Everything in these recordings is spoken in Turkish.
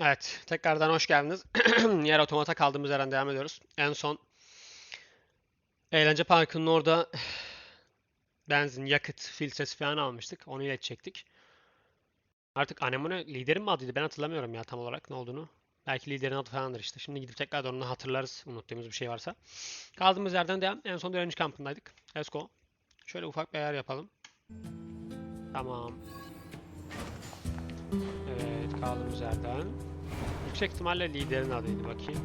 Evet, tekrardan hoş geldiniz. Yer otomata kaldığımız yerden devam ediyoruz. En son eğlence parkının orada benzin, yakıt filtresi falan almıştık. Onu iletecektik. Artık Anemone liderin mi adıydı? Ben hatırlamıyorum ya tam olarak ne olduğunu. Belki liderin adı falandır işte. Şimdi gidip tekrardan onu hatırlarız unuttuğumuz bir şey varsa. Kaldığımız yerden devam. En son öğrenci kampındaydık. Let's go. Şöyle ufak bir ayar yapalım. Tamam. Evet, kaldığımız yerden. Yüksek ihtimalle liderin adıydı bakayım.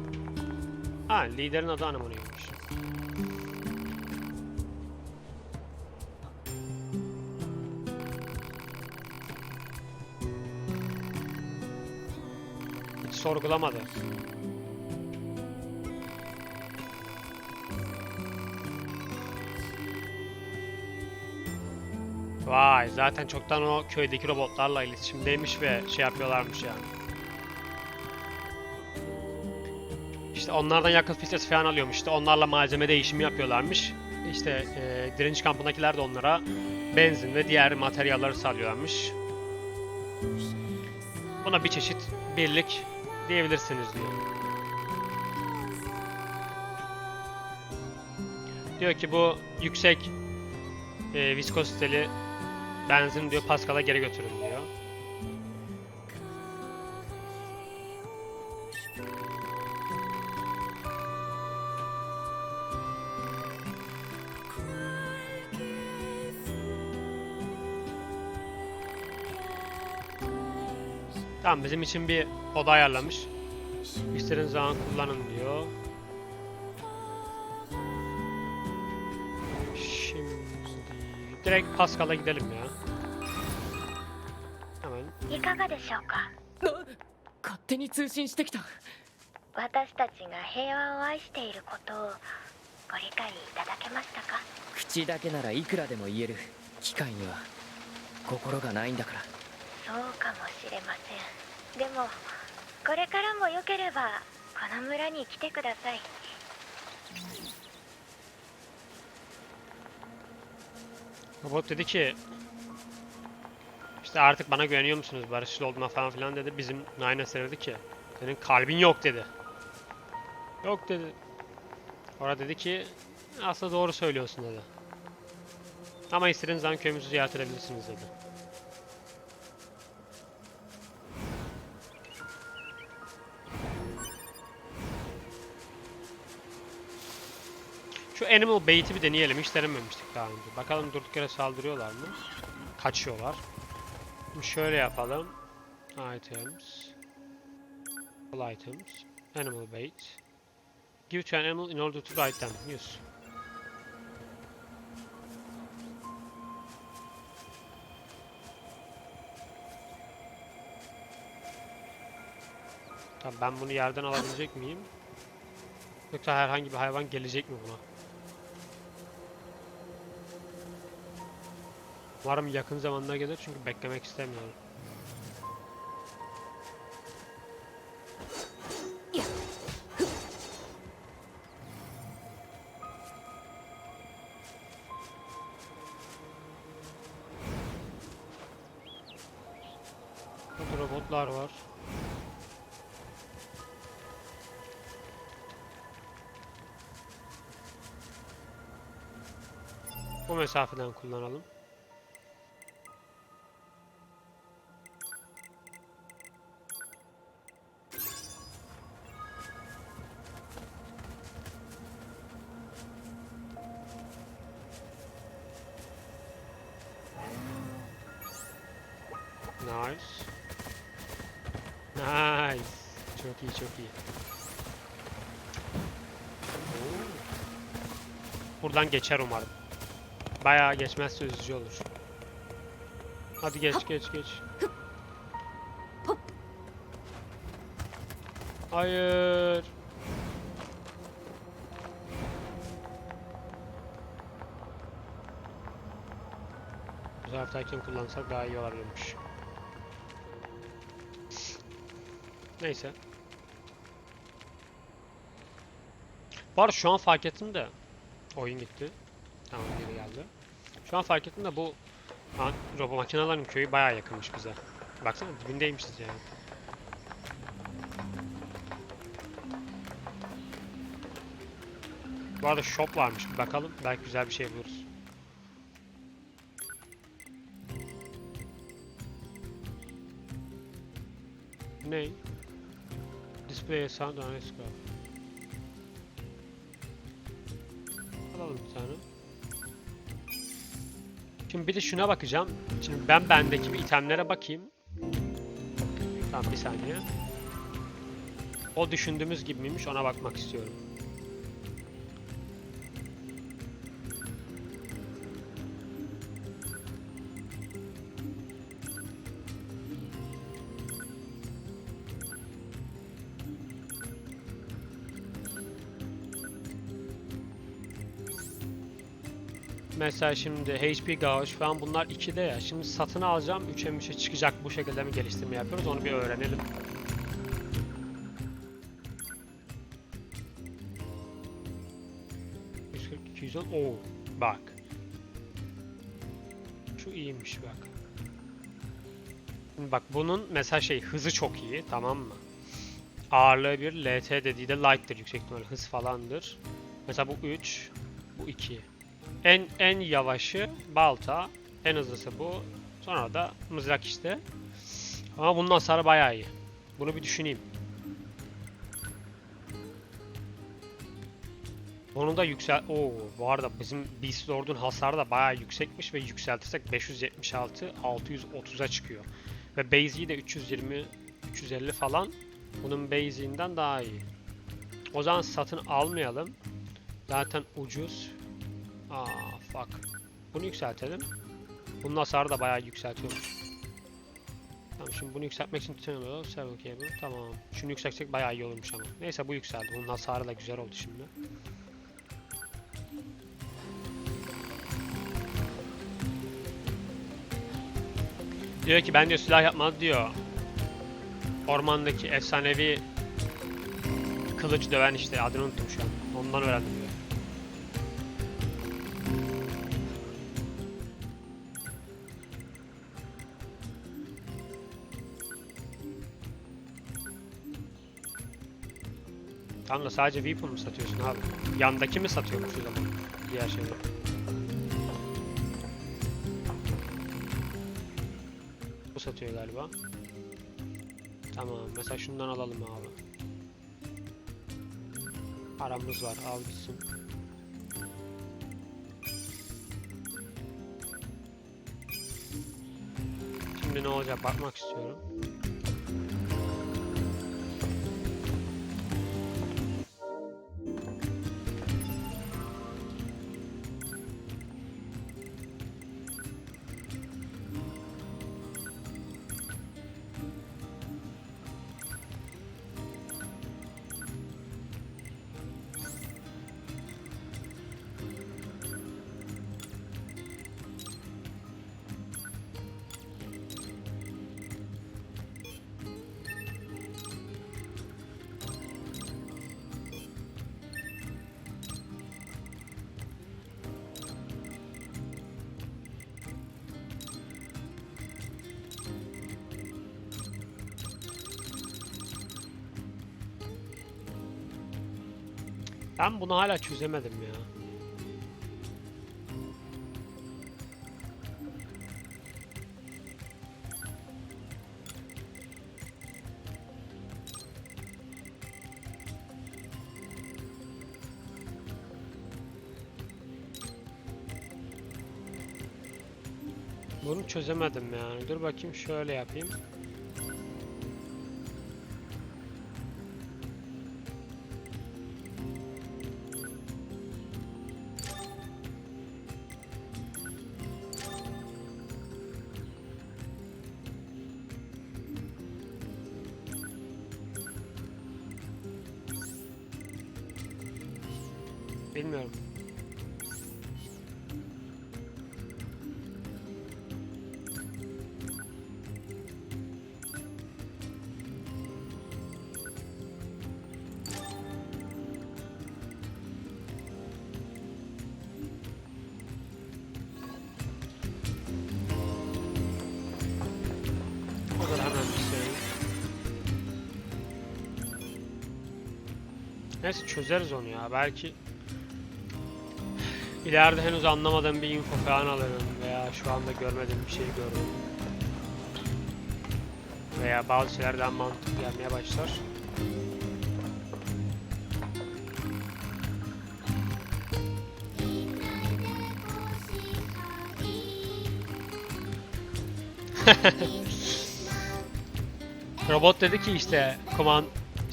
Ha, liderin adı Anemone'ymiş. Hiç sorgulamadı. Vay, zaten çoktan o köydeki robotlarla iletişimdeymiş ve şey yapıyorlarmış yani. İşte onlardan yakıt filtresi falan alıyormuş. İşte onlarla malzeme değişimi yapıyorlarmış. İşte e, direnç kampındakiler de onlara benzin ve diğer materyaller sağlıyorlarmış. Buna bir çeşit birlik diyebilirsiniz diyor. Diyor ki bu yüksek e, viskoziteli benzin diyor Pascal'a geri götürün diyor. Tamam bizim için bir oda ayarlamış. İstediğiniz zaman kullanın diyor. Şimdi direkt Pascal'a gidelim ya. がでしょうか？勝手に通信してきた。私たちが平和を愛していることをご理解いただけましたか？口だけならいくらでも言える。機械には心がないんだから。そうかもしれません。でもこれからもよければこの村に来てください。Robot dedi ki işte artık bana güveniyor musunuz barışçıl olduğuma falan filan dedi. Bizim Nine dedi ki senin kalbin yok dedi. Yok dedi. Orada dedi ki aslında doğru söylüyorsun dedi. Ama istediğiniz zaman köyümüzü ziyaret edebilirsiniz dedi. Şu Animal Bait'i bir deneyelim. Hiç denememiştik daha önce. Bakalım durduk yere saldırıyorlar mı? Kaçıyorlar. Şöyle yapalım. Items. All items. Animal Bait. Give to an animal in order to guide them. Use. Tamam ben bunu yerden alabilecek miyim? Yoksa herhangi bir hayvan gelecek mi buna? Umarım yakın zamanda gelir çünkü beklemek istemiyorum. Burada robotlar var. Bu mesafeden kullanalım. Nice. Nice. Çok iyi, çok iyi. Buradan geçer umarım. Bayağı geçmezse üzücü olur. Hadi geç, geç, geç. Hayır. Bu taraftayken kullansak daha iyi olabilirmiş. Neyse. Var şu an fark ettim de oyun gitti. Tamam geri geldi. Şu an fark ettim de bu ha, robo köyü bayağı yakınmış bize. Baksana dibindeymişiz yani. Bu arada shop varmış. Bir bakalım. Belki güzel bir şey buluruz. Ney? Sound on scroll. Alalım bir tane. Şimdi bir de şuna bakacağım. Şimdi ben bendeki bir itemlere bakayım. Tamam bir saniye. O düşündüğümüz gibi miymiş ona bakmak istiyorum. Mesela şimdi HP Gauge falan bunlar 2'de ya. Şimdi satın alacağım 3'e 3'e çıkacak bu şekilde mi geliştirme yapıyoruz onu bir öğrenelim. ...140, 210... Oo, bak. Şu iyiymiş bak. Bak bunun mesela şey hızı çok iyi tamam mı? Ağırlığı bir LT dediği de light'tır yüksek ihtimalle hız falandır. Mesela bu 3, bu 2. En en yavaşı balta, en hızlısı bu. Sonra da mızrak işte. Ama bunun hasarı bayağı iyi. Bunu bir düşüneyim. Onun da yüksel... Oo, bu arada bizim Beast Lord'un hasarı da bayağı yüksekmiş ve yükseltirsek 576 630'a çıkıyor. Ve base'i de 320 350 falan. Bunun base'inden daha iyi. O zaman satın almayalım. Zaten ucuz. Aa fuck. Bunu yükseltelim. Bunun hasarı da bayağı yükseltiyormuş. Tamam şimdi bunu yükseltmek için tutuyorum. Servo cable. Tamam. Şunu yükseltsek bayağı iyi olurmuş ama. Neyse bu yükseldi. Bunun hasarı da güzel oldu şimdi. Diyor ki ben diyor silah yapmadı diyor. Ormandaki efsanevi kılıç döven işte adını unuttum şu an. Ondan öğrendim diyor. Tam da sadece weapon mu satıyorsun abi? Yandaki mi satıyormuş o zaman? Diğer şeyleri. Bu satıyor galiba. Tamam mesela şundan alalım abi. Paramız var al gitsin. Şimdi ne olacak bakmak istiyorum. Ben bunu hala çözemedim ya. Bunu çözemedim yani. Dur bakayım şöyle yapayım. Neyse çözeriz onu ya. Belki İleride henüz anlamadığım bir info falan alırım veya şu anda görmediğim bir şey görürüm. Veya bazı şeylerden mantık gelmeye başlar. Robot dedi ki işte koman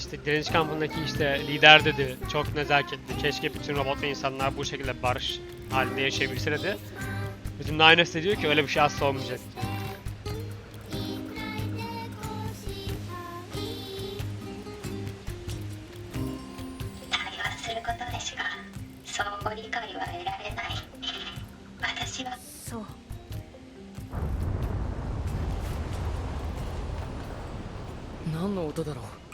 işte direnç kampındaki işte lider dedi çok nezaketli keşke bütün robot ve insanlar bu şekilde barış halinde yaşayabilse dedi. Bizim de aynısı da diyor ki öyle bir şey asla olmayacak diyor. 対話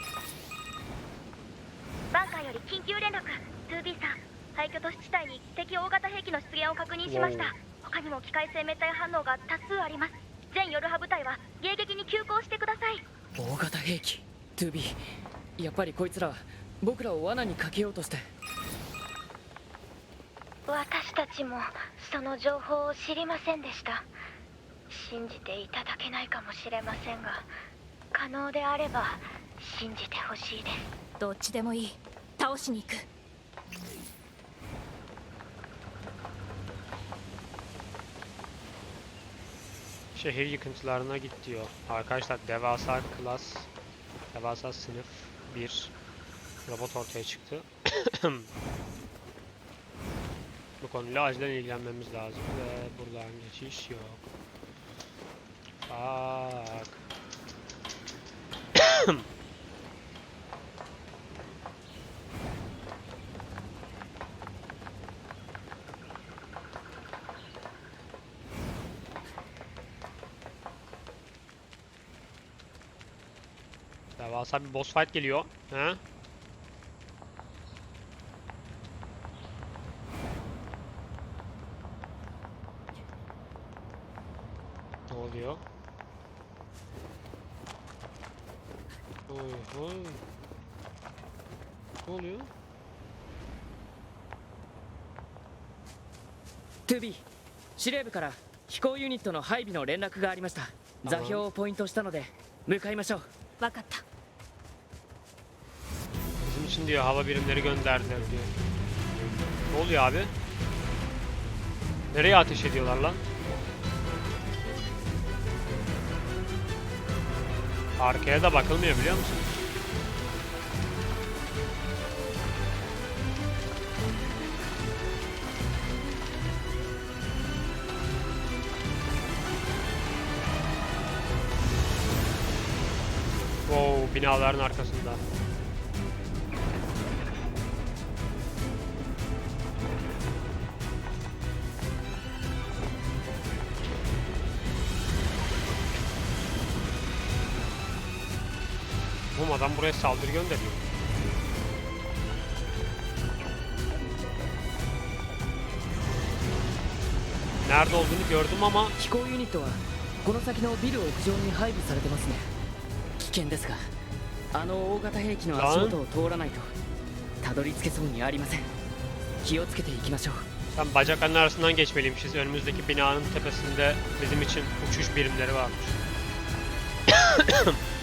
バンカーより緊急連絡。2B さん廃墟都市地帯に敵大型兵器の出現を確認しました。他にも機械生命体反応が多数あります。全ヨルハ部隊は迎撃に急行してください。大型兵器？2B やっぱりこいつら僕らを罠にかけようとして。私たちもその情報を知りませんでした。信じていただけないかもしれませんが可能であれば信じてほしいです。どっちでもいい倒しに行く Şehir yıkıntılarına git diyor. Arkadaşlar devasa klas, devasa sınıf bir robot ortaya çıktı. Bu konuyla acilen ilgilenmemiz lazım ve buradan geçiş yok. Fuck. Devasa bir boss fight geliyor. He? Ne oluyor? Oy oy. Ne oluyor? 2B 司令部から飛行ユニットの配備の連絡がありました座標をポイントしたので向かいましょう分かった için diyor hava birimleri gönderdiler diyor. Ne oluyor abi? Nereye ateş ediyorlar lan? Arkaya da bakılmıyor biliyor musun? Wow, binaların arkasında. adam buraya saldırı gönderiyor. Nerede olduğunu gördüm ama 飛行ユニットはこの先のビル屋上に配備されてますね危険ですがあの大型兵器の足元を通らないとたどり着けそうにありません気をつけていきましょう Tam bacakların arasından geçmeliymişiz. Önümüzdeki binanın tepesinde bizim için uçuş birimleri varmış.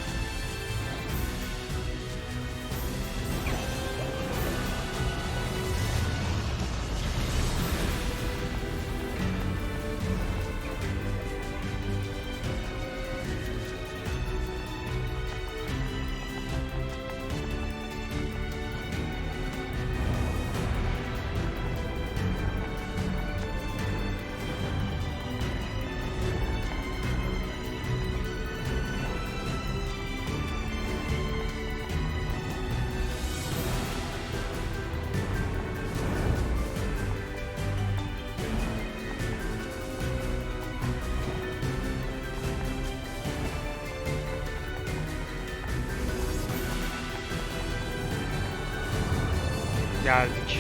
Geldik.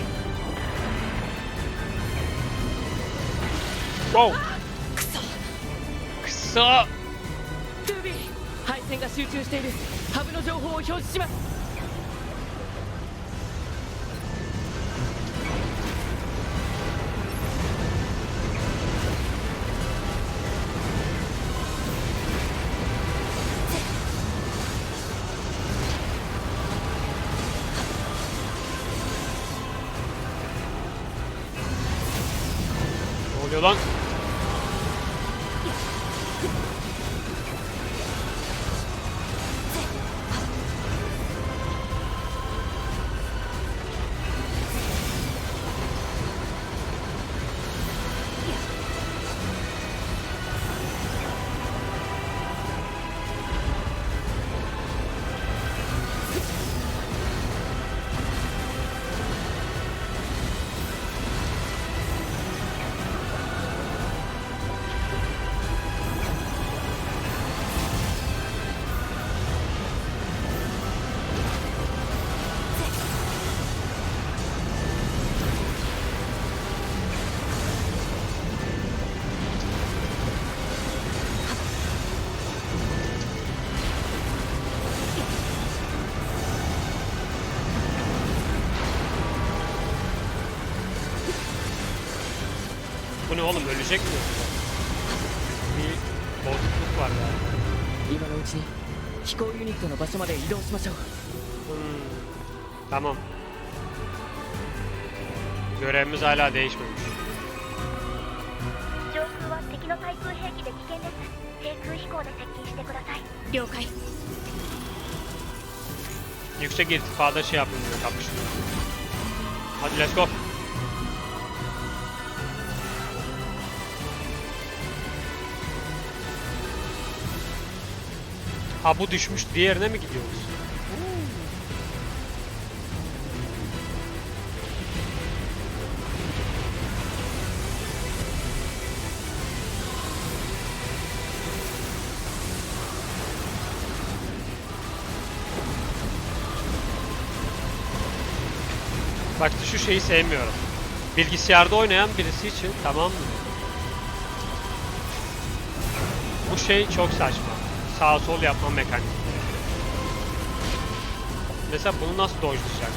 Wow! クソ Kısa! 2B 配線が集中しているハブの情報を表示します lan? ne oğlum ölecek mi yoksa? Bir bozukluk var galiba. 今のうちに飛行ユニットの場所まで移動しましょう Hmm, Tamam. Görevimiz hala değişmemiş. 上空は敵の対空兵器で危険です低空飛行で接近してください了解 Yüksek irtifada şey yapın diyor kapışıyor. Hadi let's go. Ha bu düşmüş. Diğerine mi gidiyoruz? Bak şu şeyi sevmiyorum. Bilgisayarda oynayan birisi için tamam mı? Bu şey çok saçma. Sağ sol yapma mekaniği. Mesela bunu nasıl dojlayacak?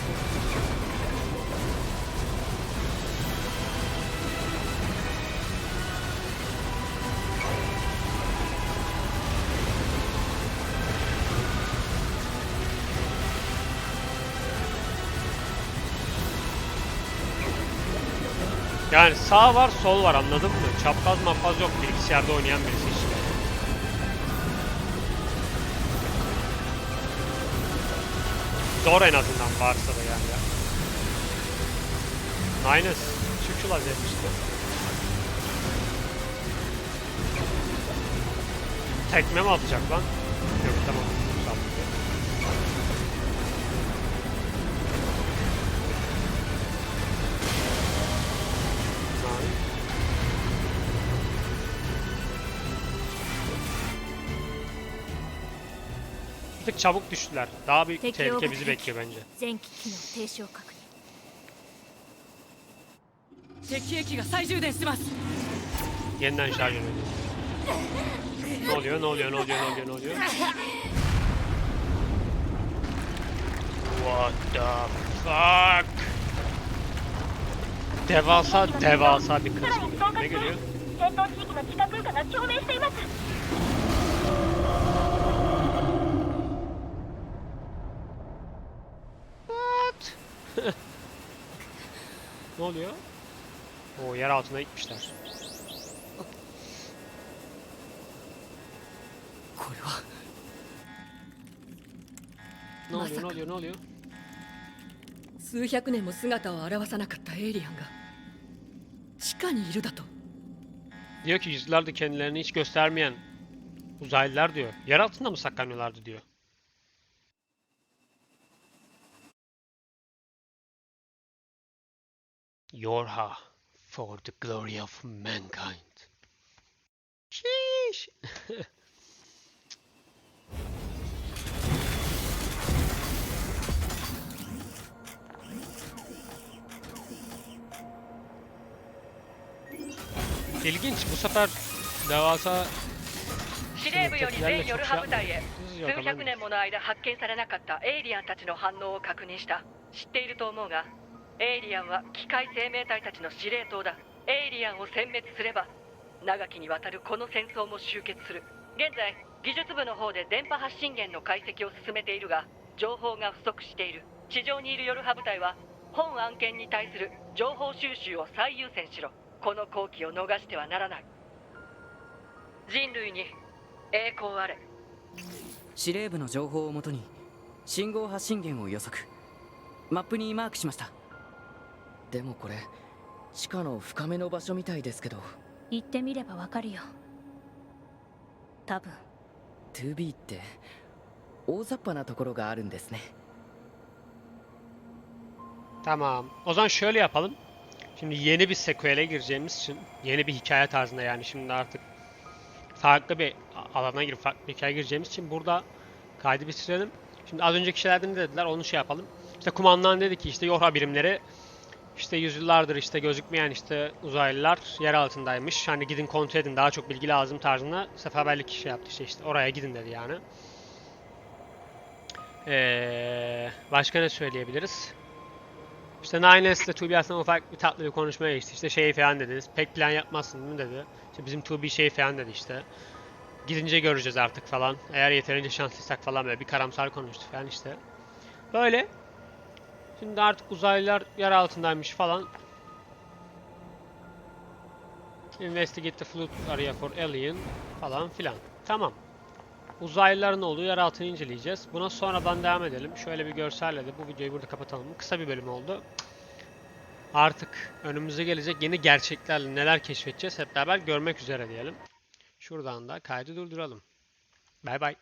Yani sağ var sol var anladın mı? Çapraz mapraz yok bilgisayarda oynayan birisi için. Zor en azından varsa da yani ya. Şu vaziyet işte. Tekme mi atacak lan? tık çabuk düştüler. Daha büyük Peki, tehlike yok. bizi bekliyor bence. 前期機能停止を確認敵兵器が再充電してます Yeniden şarj ediyor. Ne oluyor? Ne oluyor? Ne oluyor? Ne oluyor? Ne oluyor? What the fuck? Devasa devasa bir kız geliyor. Ne geliyor? 戦闘地域の地下空間が共鳴しています Ne oluyor? O yer altına gitmişler. これは Ne oluyor? Ne まさか oluyor? Ne oluyor? 数百年も姿を現さなかったエイリアンが地下にいるだと Diyor ki yüzyıllardır kendilerini hiç göstermeyen uzaylılar diyor. Yer altında mı saklanıyorlardı diyor. Yorha for the glory of mankind. Sheesh. İlginç. Bu sefer devasa 司令部より全ヨルハ部隊へ Hız 数 yok ama 百年もの間発見されなかったエイリアンたちの反応を確認した知っていると思うが エイリアンは機械生命体たちの司令塔だ。エイリアンを殲滅すれば長きにわたるこの戦争も終結する。現在技術部の方で電波発信源の解析を進めているが情報が不足している。地上にいるヨルハ部隊は本案件に対する情報収集を最優先しろ。この好機を逃してはならない。人類に栄光あれ。司令部の情報をもとに信号発信源を予測。マップにマークしました。でもこれ地下の深めの場所みたいですけど行ってみればわかるよ多分 2B って大雑把なところがあるんですね Tamam. O zaman şöyle yapalım. Şimdi yeni bir sequel'e gireceğimiz için yeni bir hikaye tarzında yani şimdi artık farklı bir a- alana girip farklı bir hikaye gireceğimiz için burada kaydı bitirelim. Şimdi az önceki şeylerden ne dediler onu şey yapalım. İşte kumandan dedi ki işte Yorha birimleri işte yüzyıllardır işte gözükmeyen işte uzaylılar yer altındaymış. Hani gidin kontrol edin daha çok bilgi lazım tarzında seferberlik şey yaptı işte, işte oraya gidin dedi yani. Ee, başka ne söyleyebiliriz? İşte Nines ile Tubi aslında ufak bir tatlı bir konuşmaya geçti. İşte şey falan dedi. Pek plan yapmazsın değil mi dedi. İşte bizim Tubi şey falan dedi işte. Gidince göreceğiz artık falan. Eğer yeterince şanslıysak falan böyle bir karamsar konuştu falan işte. Böyle. Şimdi artık uzaylılar yer altındaymış falan. Investigate the flood area for alien falan filan. Tamam. Uzaylıların olduğu yer altını inceleyeceğiz. Buna sonradan devam edelim. Şöyle bir görselle de bu videoyu burada kapatalım. Kısa bir bölüm oldu. Artık önümüze gelecek yeni gerçeklerle neler keşfedeceğiz hep beraber görmek üzere diyelim. Şuradan da kaydı durduralım. Bay bay.